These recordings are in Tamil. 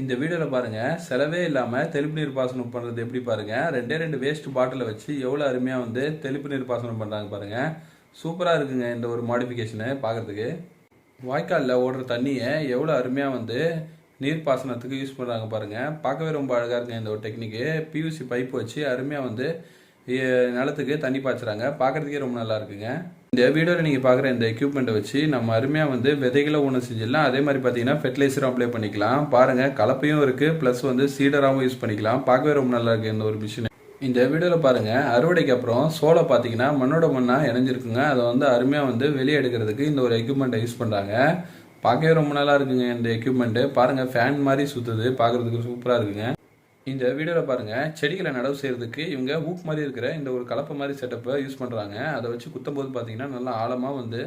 இந்த வீடியோவில் பாருங்கள் செலவே இல்லாமல் தெளிப்பு நீர் பாசனம் பண்ணுறது எப்படி பாருங்கள் ரெண்டே ரெண்டு வேஸ்ட் பாட்டிலை வச்சு எவ்வளோ அருமையாக வந்து தெளிப்பு நீர் பாசனம் பண்ணுறாங்க பாருங்கள் சூப்பராக இருக்குங்க இந்த ஒரு மாடிஃபிகேஷனு பார்க்குறதுக்கு வாய்க்காலில் ஓடுற தண்ணியை எவ்வளோ அருமையாக வந்து நீர் பாசனத்துக்கு யூஸ் பண்ணுறாங்க பாருங்கள் பார்க்கவே ரொம்ப அழகாக இருக்குங்க இந்த ஒரு டெக்னிக்கு பியூசி பைப் வச்சு அருமையாக வந்து நிலத்துக்கு தண்ணி பாய்ச்சுறாங்க. பார்க்குறதுக்கே ரொம்ப நல்லா இருக்குங்க. இந்த வீடியோவில் நீங்கள் பார்க்குற இந்த எக்யூப்மெண்ட்டை வச்சு நம்ம அருமையாக வந்து விதைகளை ஒன்று செஞ்சிடலாம். அதே மாதிரி பார்த்தீங்கன்னா ஃபெர்டிலைசரும் அப்ளை பண்ணிக்கலாம். பாருங்கள் கலப்பையும் இருக்குது ப்ளஸ் வந்து சீடராகவும் யூஸ் பண்ணிக்கலாம். பார்க்கவே ரொம்ப நல்லா இருக்குது இந்த ஒரு மிஷின் இந்த வீடியோவில் பாருங்கள் அறுவடைக்கு அப்புறம் சோளை பார்த்தீங்கன்னா மண்ணோட மண்ணாக இணைஞ்சிருக்குங்க. அதை வந்து அருமையாக வந்து வெளியே எடுக்கிறதுக்கு இந்த ஒரு எக்யூப்மெண்ட்டை யூஸ் பண்ணுறாங்க பார்க்கவே ரொம்ப நல்லா இருக்குங்க இந்த எக்யூப்மெண்ட்டு பாருங்கள் ஃபேன் மாதிரி சுற்றுது பார்க்குறதுக்கு சூப்பராக இருக்குங்க. இந்த வீடியோவில் பாருங்கள் செடிகளை நடவு செய்கிறதுக்கு இவங்க ஹூக் மாதிரி இருக்கிற இந்த ஒரு கலப்பை மாதிரி செட்டப்பை யூஸ் பண்ணுறாங்க அதை வச்சு குத்தும் போது பார்த்தீங்கன்னா நல்லா ஆழமாக வந்து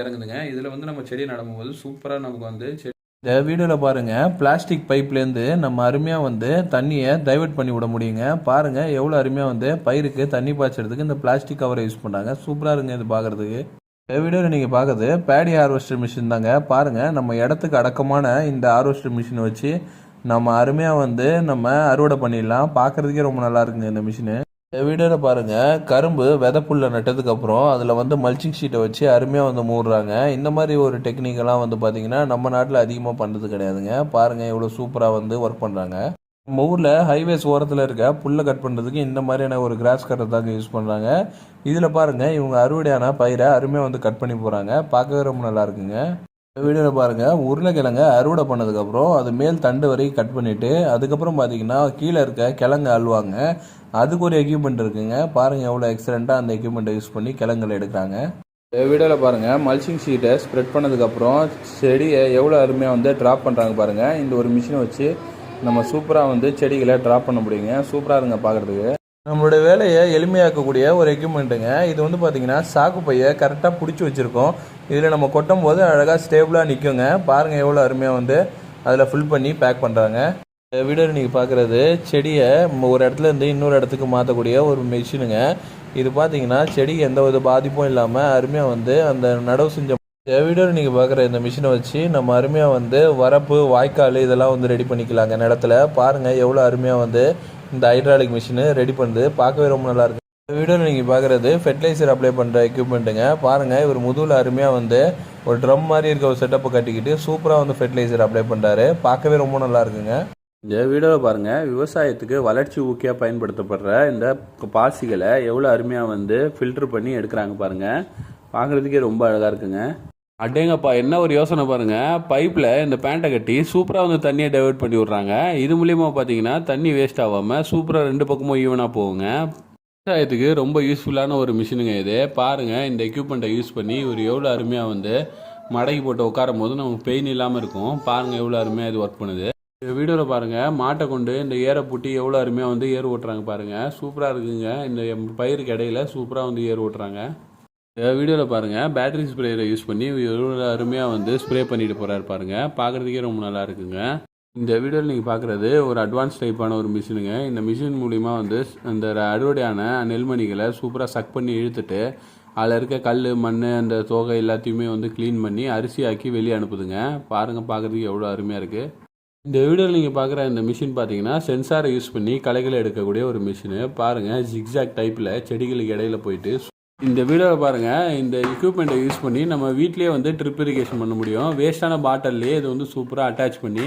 இறங்குதுங்க. இதில் வந்து நம்ம செடியை நடும்போது சூப்பராக நமக்கு வந்து செடி இந்த வீடியோவில் பாருங்கள் பிளாஸ்டிக் பைப்லேருந்து நம்ம அருமையாக வந்து தண்ணியை டைவெர்ட் பண்ணி விட முடியுங்க. பாருங்கள் எவ்வளோ அருமையாக வந்து பயிருக்கு தண்ணி பாய்ச்சறதுக்கு இந்த பிளாஸ்டிக் கவரை யூஸ் பண்ணுறாங்க சூப்பராக இருங்க இது பார்க்குறதுக்கு இந்த வீடியோவில் நீங்கள் பார்க்குறது பேடி ஹார்வெஸ்டர் மிஷின் தாங்க. பாருங்கள் நம்ம இடத்துக்கு அடக்கமான இந்த ஹார்வெஸ்டர் மிஷினை வச்சு நம்ம அருமையாக வந்து நம்ம அறுவடை பண்ணிடலாம். பார்க்குறதுக்கே ரொம்ப நல்லா இருக்குங்க இந்த மிஷினு வீடியோவில் பாருங்கள் கரும்பு விதப்புள்ள நட்டதுக்கப்புறம் அதில் வந்து மல்ச்சிங் ஷீட்டை வச்சு அருமையாக வந்து மூடுறாங்க. இந்த மாதிரி ஒரு டெக்னிக்கெல்லாம் வந்து பார்த்தீங்கன்னா நம்ம நாட்டில் அதிகமாக பண்ணுறது கிடையாதுங்க. பாருங்கள் எவ்வளோ சூப்பராக வந்து ஒர்க் பண்ணுறாங்க நம்ம ஊரில் ஹைவேஸ் ஓரத்தில் இருக்க புல்லை கட் பண்ணுறதுக்கு இந்த மாதிரியான ஒரு கிராஸ் கட்டை தாங்க யூஸ் பண்ணுறாங்க இதில் பாருங்கள் இவங்க அறுவடையான பயிரை அருமையாக வந்து கட் பண்ணி போகிறாங்க பார்க்கவே ரொம்ப நல்லா இருக்குங்க. இந்த வீடியோவில் பாருங்கள் உருளைக்கிழங்க அறுவடை பண்ணதுக்கப்புறம் அது மேல் தண்டு வரைக்கும் கட் பண்ணிவிட்டு அதுக்கப்புறம் பார்த்தீங்கன்னா கீழே இருக்க கிழங்கு அழுவாங்க அதுக்கு ஒரு எக்யூப்மெண்ட் இருக்குங்க. பாருங்கள் எவ்வளோ எக்ஸலண்ட்டாக அந்த எக்யூப்மெண்ட்டை யூஸ் பண்ணி கிழங்குல எடுக்கிறாங்க. இந்த வீடியோவில் பாருங்கள் மல்ச்சிங் ஷீட்டை ஸ்ப்ரெட் பண்ணதுக்கப்புறம் செடியை எவ்வளோ அருமையாக வந்து ட்ராப் பண்ணுறாங்க பாருங்கள் இந்த ஒரு மிஷினை வச்சு நம்ம சூப்பராக வந்து செடிகளை ட்ராப் பண்ண முடியுங்க. சூப்பராக இருங்க பார்க்குறதுக்கு நம்மளோட வேலையை எளிமையாக்கக்கூடிய ஒரு எக்யூப்மெண்ட்டுங்க இது வந்து பார்த்தீங்கன்னா சாக்கு பையை கரெக்டாக பிடிச்சி வச்சுருக்கோம். இதில் நம்ம கொட்டும் போது அழகாக ஸ்டேபிளாக நிற்குங்க பாருங்கள் எவ்வளோ அருமையாக வந்து அதில் ஃபில் பண்ணி பேக் பண்ணுறாங்க இந்த நீங்கள் பார்க்குறது செடியை ஒரு இடத்துல இருந்து இன்னொரு இடத்துக்கு மாற்றக்கூடிய ஒரு மிஷினுங்க இது பார்த்தீங்கன்னா செடிக்கு எந்த வித பாதிப்பும் இல்லாமல் அருமையாக வந்து அந்த நடவு செஞ்ச இந்த நீங்கள் பார்க்குற இந்த மிஷினை வச்சு நம்ம அருமையாக வந்து வரப்பு வாய்க்கால் இதெல்லாம் வந்து ரெடி பண்ணிக்கலாங்க. நிலத்துல பாருங்கள் எவ்வளோ அருமையாக வந்து இந்த ஹைட்ராலிக் மிஷினு ரெடி பண்ணுது. பார்க்கவே ரொம்ப நல்லாயிருக்கு இந்த வீடியோவில் நீங்கள் பார்க்குறது ஃபெர்டிலைசர் அப்ளை பண்ணுற எக்யூப்மெண்ட்டுங்க பாருங்கள் இவர் முதுகில் அருமையாக வந்து ஒரு ட்ரம் மாதிரி இருக்க ஒரு செட்டப்பை கட்டிக்கிட்டு சூப்பராக வந்து ஃபெர்டிலைசர் அப்ளை பண்ணுறாரு பார்க்கவே ரொம்ப நல்லா இருக்குங்க. இந்த வீடியோவில் பாருங்கள் விவசாயத்துக்கு வளர்ச்சி ஊக்கியாக பயன்படுத்தப்படுற இந்த பாசிகளை எவ்வளோ அருமையாக வந்து ஃபில்டர் பண்ணி எடுக்கிறாங்க பாருங்கள் பார்க்குறதுக்கே ரொம்ப அழகாக இருக்குங்க. அடேங்கப்பா என்ன ஒரு யோசனை பாருங்க. பைப்பில் இந்த பேண்ட்டை கட்டி சூப்பராக வந்து தண்ணியை டைவெர்ட் பண்ணி விட்றாங்க. இது மூலியமாக பார்த்தீங்கன்னா தண்ணி வேஸ்ட் ஆகாமல் சூப்பராக ரெண்டு பக்கமும் ஈவனாக போகுங்க. விவசாயத்துக்கு ரொம்ப யூஸ்ஃபுல்லான ஒரு மிஷினுங்க இது. பாருங்கள் இந்த எக்யூப்மெண்ட்டை யூஸ் பண்ணி ஒரு எவ்வளோ அருமையாக வந்து மடக்கி போட்டு உட்காரும் போது நமக்கு பெயின் இல்லாமல் இருக்கும். பாருங்கள் எவ்வளோ அருமையாக இது ஒர்க் பண்ணுது. இந்த வீடியோவில் பாருங்கள் மாட்டை கொண்டு இந்த ஏரை பூட்டி எவ்வளோ அருமையாக வந்து ஏர் ஓட்டுறாங்க பாருங்கள் சூப்பராக இருக்குங்க. இந்த பயிருக்கு இடையில சூப்பராக வந்து ஏர் ஓட்டுறாங்க. இந்த வீடியோவில் பாருங்கள் பேட்டரி ஸ்ப்ரேயரை யூஸ் பண்ணி எவ்வளோ அருமையாக வந்து ஸ்ப்ரே பண்ணிட்டு போகிறாரு பாருங்கள் பார்க்குறதுக்கே ரொம்ப நல்லா இருக்குங்க. இந்த வீடியோவில் நீங்கள் பார்க்குறது ஒரு அட்வான்ஸ் டைப்பான ஒரு மிஷினுங்க இந்த மிஷின் மூலிமா வந்து அந்த அறுவடையான நெல்மணிகளை சூப்பராக சக் பண்ணி இழுத்துட்டு அதில் இருக்க கல் மண் அந்த தோகை எல்லாத்தையுமே வந்து க்ளீன் பண்ணி அரிசி ஆக்கி வெளியே அனுப்புதுங்க. பாருங்கள் பார்க்குறதுக்கு எவ்வளோ அருமையாக இருக்குது இந்த வீடியோவில் நீங்கள் பார்க்குற இந்த மிஷின் பார்த்தீங்கன்னா சென்சாரை யூஸ் பண்ணி களைகளை எடுக்கக்கூடிய ஒரு மிஷினு பாருங்கள் ஜிக்ஸாக் டைப்பில் செடிகளுக்கு இடையில போயிட்டு இந்த வீடியோவில் பாருங்கள் இந்த எக்யூப்மெண்ட்டை யூஸ் பண்ணி நம்ம வீட்டிலேயே வந்து ட்ரிப் இரிகேஷன் பண்ண முடியும். வேஸ்ட்டான பாட்டில்லையே இது வந்து சூப்பராக அட்டாச் பண்ணி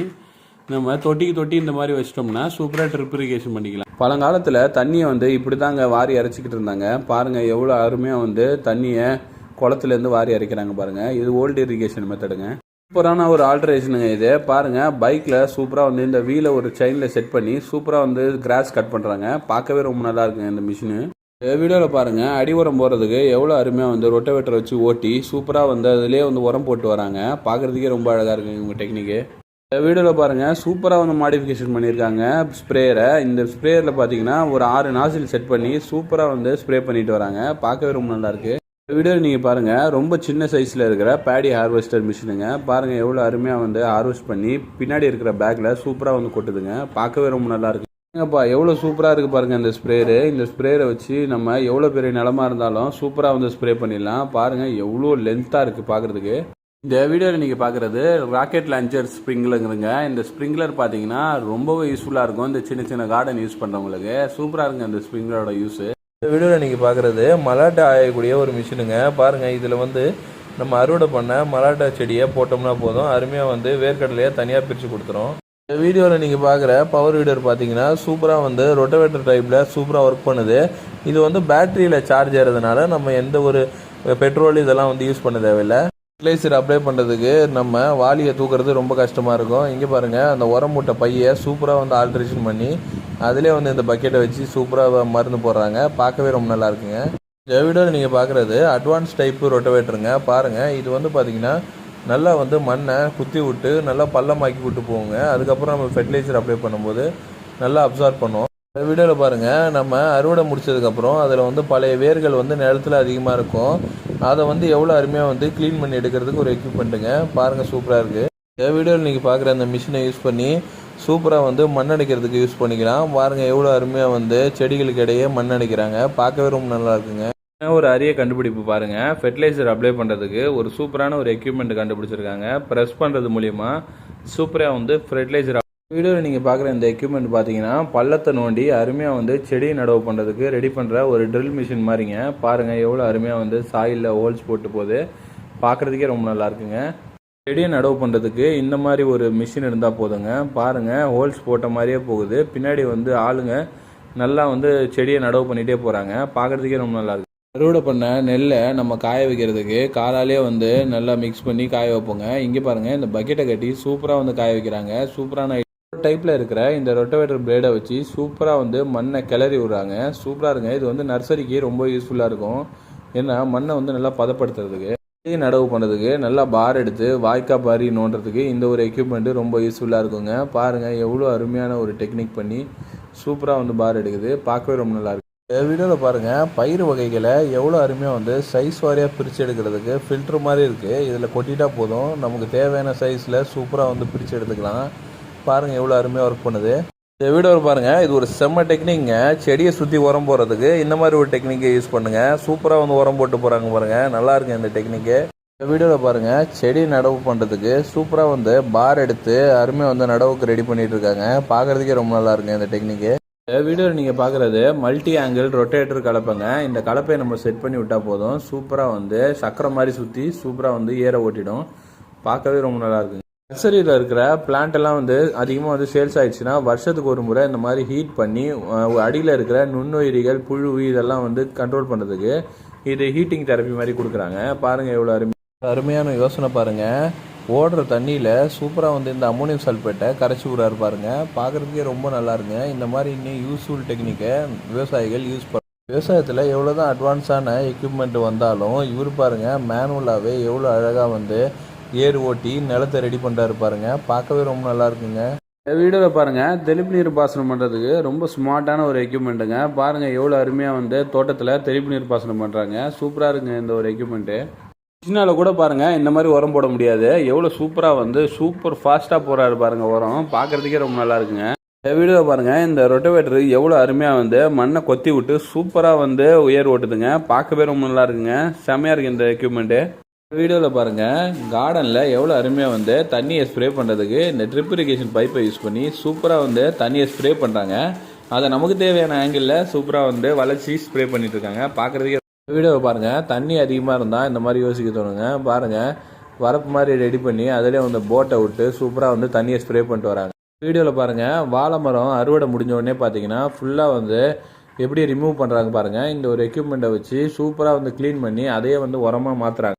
நம்ம தொட்டிக்கு தொட்டி இந்த மாதிரி வச்சிட்டோம்னா சூப்பராக ட்ரிப் இரிகேஷன் பண்ணிக்கலாம். பழங்காலத்தில் தண்ணியை வந்து இப்படி தாங்க வாரி இறைச்சிக்கிட்டு இருந்தாங்க. பாருங்கள் எவ்வளோ அருமையாக வந்து தண்ணியை குளத்துலேருந்து வாரி அரைக்கிறாங்க பாருங்கள் இது ஓல்டு இரிகேஷன் மெத்தடுங்க சூப்பரான ஒரு ஆல்ட்ரேஷனுங்க இது. பாருங்கள் பைக்கில் சூப்பராக வந்து இந்த வீலை ஒரு செயினில் செட் பண்ணி சூப்பராக வந்து கிராஸ் கட் பண்ணுறாங்க பார்க்கவே ரொம்ப நல்லா இருக்குங்க இந்த மிஷினு வீடியோவில் பாருங்கள் அடி உரம் போகிறதுக்கு எவ்வளோ அருமையாக வந்து ரொட்டவேட்டரை வச்சு ஓட்டி சூப்பராக வந்து அதிலே வந்து உரம் போட்டு வராங்க. பார்க்குறதுக்கே ரொம்ப அழகாக இருக்குங்க இவங்க டெக்னிக்கு இந்த வீடியோவில் பாருங்கள் சூப்பராக வந்து மாடிஃபிகேஷன் பண்ணியிருக்காங்க ஸ்ப்ரேயரை இந்த ஸ்ப்ரேயரில் பார்த்தீங்கன்னா ஒரு ஆறு நாசில் செட் பண்ணி சூப்பராக வந்து ஸ்ப்ரே பண்ணிட்டு வராங்க. பார்க்கவே ரொம்ப நல்லாயிருக்கு வீடியோவில் நீங்கள் பாருங்கள் ரொம்ப சின்ன சைஸில் இருக்கிற பேடி ஹார்வெஸ்டர் மிஷினுங்க பாருங்கள் எவ்வளோ அருமையாக வந்து ஹார்வெஸ்ட் பண்ணி பின்னாடி இருக்கிற பேக்கில் சூப்பராக வந்து கொட்டுதுங்க. பார்க்கவே ரொம்ப நல்லாயிருக்கு ஏங்கப்பா எவ்வளோ சூப்பராக இருக்குது பாருங்கள் இந்த ஸ்ப்ரேயரு. இந்த ஸ்ப்ரேயரை வச்சு நம்ம எவ்வளோ பெரிய நிலமா இருந்தாலும் சூப்பராக வந்து ஸ்ப்ரே பண்ணிடலாம். பாருங்கள் எவ்வளோ லென்த்தாக இருக்குது பார்க்குறதுக்கு இந்த வீடியோவில் நீங்கள் பார்க்குறது ராக்கெட் லான்ச்சர் ஸ்ப்ரிங்லருங்க இந்த ஸ்ப்ரிங்லர் பார்த்தீங்கன்னா ரொம்பவே யூஸ்ஃபுல்லாக இருக்கும். இந்த சின்ன சின்ன கார்டன் யூஸ் பண்ணுறவங்களுக்கு சூப்பராக இருக்குங்க இந்த ஸ்ப்ரிங்லரோட யூஸு இந்த வீடியோவில் நீங்கள் பார்க்குறது மலாட்டை ஆயக்கூடிய ஒரு மிஷினுங்க பாருங்கள் இதில் வந்து நம்ம அறுவடை பண்ண மலாட்டா செடியை போட்டோம்னா போதும். அருமையாக வந்து வேர்க்கடலையை தனியாக பிரித்து கொடுத்துரும். இந்த வீடியோவில் நீங்கள் பார்க்குற பவர் வீடர் பார்த்தீங்கன்னா சூப்பராக வந்து ரொட்டவேட்டர் டைப்பில் சூப்பராக ஒர்க் பண்ணுது. இது வந்து பேட்டரியில் சார்ஜ் ஆகிறதுனால நம்ம எந்த ஒரு பெட்ரோல் இதெல்லாம் வந்து யூஸ் பண்ண தேவையில்லை. ஃபர்டிலைசர் அப்ளை பண்ணுறதுக்கு நம்ம வாலியை தூக்குறது ரொம்ப கஷ்டமாக இருக்கும். இங்கே பாருங்கள் அந்த உரம் மூட்டை பையை சூப்பராக வந்து ஆல்ட்ரேஷன் பண்ணி அதிலே வந்து இந்த பக்கெட்டை வச்சு சூப்பராக மருந்து போடுறாங்க. பார்க்கவே ரொம்ப நல்லா இருக்குங்க. இந்த வீடியோவில் நீங்கள் பார்க்குறது அட்வான்ஸ் டைப்பு ரொட்டவேட்டருங்க பாருங்கள் இது வந்து பார்த்தீங்கன்னா நல்லா வந்து மண்ணை குத்தி விட்டு நல்லா பள்ளமாக்கி விட்டு போகுங்க அதுக்கப்புறம் நம்ம ஃபெர்டிலைசர் அப்ளை பண்ணும்போது நல்லா அப்சார்ப் பண்ணுவோம். வீடியோவில் பாருங்கள் நம்ம அறுவடை முடிச்சதுக்கப்புறம் அதில் வந்து பழைய வேர்கள் வந்து நிலத்தில் அதிகமாக இருக்கும். அதை வந்து எவ்வளோ அருமையாக வந்து க்ளீன் பண்ணி எடுக்கிறதுக்கு ஒரு எக்யூப்மெண்ட்டுங்க பாருங்கள் சூப்பராக இருக்குது இந்த வீடியோவில் நீங்கள் பார்க்குற அந்த மிஷினை யூஸ் பண்ணி சூப்பராக வந்து மண் அடிக்கிறதுக்கு யூஸ் பண்ணிக்கலாம். பாருங்கள் எவ்வளோ அருமையாக வந்து செடிகளுக்கு இடையே மண் அடிக்கிறாங்க. பார்க்கவே ரொம்ப நல்லா இருக்குங்க. ஒரு அரிய கண்டுபிடிப்பு பாருங்க. ஃபெர்டிலைசர் அப்ளை பண்ணுறதுக்கு ஒரு சூப்பரான ஒரு எக்யூப்மெண்ட் கண்டுபிடிச்சிருக்காங்க. ப்ரெஸ் பண்ணுறது மூலியமா சூப்பராக வந்து ஃபெர்டிலைசர் வீடியோவில் நீங்கள் பார்க்குற இந்த எக்யூப்மெண்ட் பார்த்தீங்கன்னா பள்ளத்தை நோண்டி அருமையாக வந்து செடி நடவு பண்ணுறதுக்கு ரெடி பண்ணுற ஒரு ட்ரில் மிஷின் மாதிரிங்க. பாருங்கள் எவ்வளோ அருமையாக வந்து சாயிலில் ஹோல்ஸ் போட்டு போகுது பார்க்குறதுக்கே ரொம்ப நல்லா இருக்குங்க. செடியை நடவு பண்ணுறதுக்கு இந்த மாதிரி ஒரு மிஷின் இருந்தால் போதுங்க. பாருங்கள் ஹோல்ஸ் போட்ட மாதிரியே போகுது. பின்னாடி வந்து ஆளுங்க நல்லா வந்து செடியை நடவு பண்ணிகிட்டே போகிறாங்க பார்க்குறதுக்கே ரொம்ப நல்லா இருக்குது அறுவடை பண்ண நெல்லை நம்ம காய வைக்கிறதுக்கு காலாலே வந்து நல்லா மிக்ஸ் பண்ணி காய வைப்போங்க. இங்கே பாருங்கள் இந்த பக்கெட்டை கட்டி சூப்பராக வந்து காய வைக்கிறாங்க. சூப்பரான டைப்பில் இருக்கிற இந்த ரொட்டவேட்டர் பிளேடை வச்சு சூப்பராக வந்து மண்ணை கிளறி விடுறாங்க. சூப்பராக இருங்க. இது வந்து நர்சரிக்கு ரொம்ப யூஸ்ஃபுல்லாக இருக்கும். ஏன்னா மண்ணை வந்து நல்லா பதப்படுத்துறதுக்கு நடவு பண்ணுறதுக்கு நல்லா பார் எடுத்து வாய்க்கா பாரி நோண்டுறதுக்கு இந்த ஒரு எக்யூப்மெண்ட்டு ரொம்ப யூஸ்ஃபுல்லாக இருக்குங்க. பாருங்கள் எவ்வளோ அருமையான ஒரு டெக்னிக் பண்ணி சூப்பராக வந்து பார் எடுக்குது. பார்க்கவே ரொம்ப நல்லாயிருக்கு இந்த வீடியோவில் பாருங்கள் பயிர் வகைகளை எவ்வளோ அருமையாக வந்து சைஸ் வாரியாக பிரித்து எடுக்கிறதுக்கு ஃபில்ட்ரு மாதிரி இருக்குது இதில் கொட்டிட்டா போதும். நமக்கு தேவையான சைஸில் சூப்பராக வந்து பிரித்து எடுத்துக்கலாம். பாருங்கள் எவ்வளோ அருமையாக ஒர்க் பண்ணுது. இந்த வீடியோவில் பாருங்கள் இது ஒரு செம்ம டெக்னிக்ங்க செடியை சுற்றி உரம் போடுறதுக்கு இந்த மாதிரி ஒரு டெக்னிக்கை யூஸ் பண்ணுங்கள் சூப்பராக வந்து உரம் போட்டு போகிறாங்க பாருங்கள் நல்லாயிருக்கு இந்த டெக்னிக்கு இந்த வீடியோவில் பாருங்கள் செடி நடவு பண்ணுறதுக்கு சூப்பராக வந்து பார் எடுத்து அருமையாக வந்து நடவுக்கு ரெடி பண்ணிகிட்டு இருக்காங்க. பார்க்குறதுக்கே ரொம்ப நல்லா இருக்குங்க இந்த டெக்னிக்கு இந்த வீடியோவில் நீங்கள் பார்க்குறது மல்டி ஆங்கிள் ரொட்டேட்டர் கலப்பைங்க. இந்த கலப்பையை நம்ம செட் பண்ணி விட்டால் போதும். சூப்பராக வந்து சக்கரை மாதிரி சுற்றி சூப்பராக வந்து ஏற ஓட்டிடும். பார்க்கவே ரொம்ப நல்லா இருக்குங்க. நர்சரியில் இருக்கிற பிளான்ட் எல்லாம் வந்து அதிகமாக வந்து சேல்ஸ் ஆயிடுச்சுன்னா வருஷத்துக்கு ஒரு முறை இந்த மாதிரி ஹீட் பண்ணி அடியில் இருக்கிற நுண்ணுயிரிகள் புழு இதெல்லாம் வந்து கண்ட்ரோல் பண்ணுறதுக்கு இது ஹீட்டிங் தெரப்பி மாதிரி கொடுக்குறாங்க. பாருங்கள் எவ்வளோ அருமை அருமையான யோசனை பாருங்கள் ஓடுற தண்ணியில் சூப்பராக வந்து இந்த அமோனியம் சல்பேட்டை கரைச்சி விட்றாரு பாருங்க. பார்க்குறதுக்கே ரொம்ப நல்லா இருங்க இந்த மாதிரி இன்னும் யூஸ்ஃபுல் டெக்னிக்கை விவசாயிகள் யூஸ் பண்ண விவசாயத்தில் எவ்வளோ தான் அட்வான்ஸான எக்யூப்மெண்ட் வந்தாலும் இவர் பாருங்க மேனுவலாகவே எவ்வளோ அழகாக வந்து ஏர் ஓட்டி நிலத்தை ரெடி பண்ணுறாரு பாருங்க. பார்க்கவே ரொம்ப நல்லா இருக்குங்க. இந்த வீடியோவில் பாருங்கள் தெளிப்பு நீர் பாசனம் பண்ணுறதுக்கு ரொம்ப ஸ்மார்ட்டான ஒரு எக்யூப்மெண்ட்டுங்க பாருங்கள் எவ்வளோ அருமையாக வந்து தோட்டத்தில் தெளிப்பு நீர் பாசனம் பண்ணுறாங்க சூப்பராக இருக்குங்க இந்த ஒரு எக்யூப்மெண்ட்டு மிஷினால் கூட பாருங்கள் இந்த மாதிரி உரம் போட முடியாது. எவ்வளோ சூப்பராக வந்து சூப்பர் ஃபாஸ்ட்டாக போகிறாரு பாருங்கள் உரம். பார்க்குறதுக்கே ரொம்ப நல்லா இருக்குங்க. இந்த வீடியோ பாருங்கள் இந்த ரொட்டவேட்டர் எவ்வளோ அருமையாக வந்து மண்ணை கொத்தி விட்டு சூப்பராக வந்து உயர் ஓட்டுதுங்க. பார்க்கவே ரொம்ப நல்லா இருக்குங்க. செம்மையாக இருக்குது இந்த எக்யூப்மெண்ட்டு வீடியோவில் பாருங்கள் கார்டனில் எவ்வளோ அருமையாக வந்து தண்ணியை ஸ்ப்ரே பண்ணுறதுக்கு இந்த ட்ரிப் இரிகேஷன் பைப்பை யூஸ் பண்ணி சூப்பராக வந்து தண்ணியை ஸ்ப்ரே பண்ணுறாங்க அதை நமக்கு தேவையான ஆங்கிளில் சூப்பராக வந்து வளைச்சி ஸ்ப்ரே பண்ணிட்டு இருக்காங்க. பார்க்குறதுக்கே வீடியோவை பாருங்கள் தண்ணி அதிகமாக இருந்தால் இந்த மாதிரி யோசிக்க தோணுங்க. பாருங்கள் வரப்பு மாதிரி ரெடி பண்ணி அதிலே வந்து போட்டை விட்டு சூப்பராக வந்து தண்ணியை ஸ்ப்ரே பண்ணிட்டு வராங்க. வீடியோவில் பாருங்கள் வாழை மரம் அறுவடை முடிஞ்ச உடனே பார்த்தீங்கன்னா ஃபுல்லாக வந்து எப்படி ரிமூவ் பண்ணுறாங்க பாருங்கள் இந்த ஒரு எக்யூப்மெண்ட்டை வச்சு சூப்பராக வந்து க்ளீன் பண்ணி அதையே வந்து உரமாக மாற்றுறாங்க